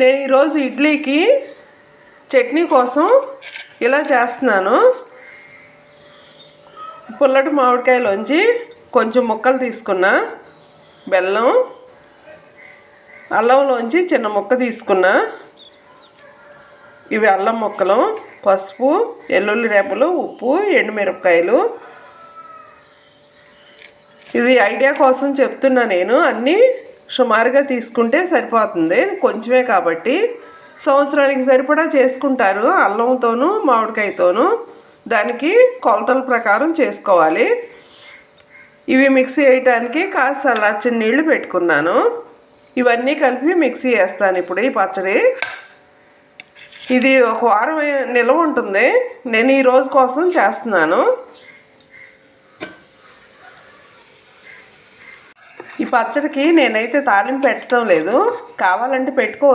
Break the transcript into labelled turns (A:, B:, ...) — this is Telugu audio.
A: నేను ఈరోజు ఇడ్లీకి చట్నీ కోసం ఇలా చేస్తున్నాను. పుల్లటి మామిడికాయలోంచి కొంచెం ముక్కలు తీసుకున్నా బెల్లం అల్లంలోంచి చిన్న ముక్క తీసుకున్నా ఇవి అల్లం ముక్కలు పసుపు ఎల్లుల్లి రేపలు ఉప్పు ఎండుమిరపకాయలు. ఇది ఐడియా కోసం చెప్తున్నా నేను. అన్నీ సుమారుగా తీసుకుంటే సరిపోతుంది. కొంచెమే కాబట్టి సంవత్సరానికి సరిపడా చేసుకుంటారు. అల్లంతోనూ మామిడికాయతోనూ దానికి కొలతల ప్రకారం చేసుకోవాలి. ఇవి మిక్సీ వేయటానికి కాస్త చల్లార్చిన నీళ్ళు పెట్టుకున్నాను. ఇవన్నీ కలిపి మిక్సీ వేస్తాను ఇప్పుడు ఈ పచ్చడి. ఇది ఒక వారం నిల్వ ఉంటుంది. నేను ఈ రోజు కోసం చేస్తున్నాను. ఈ పచ్చడికి నేనైతే తాలింపు పెట్టడం లేదు. కావాలంటే పెట్టుకోవచ్చు.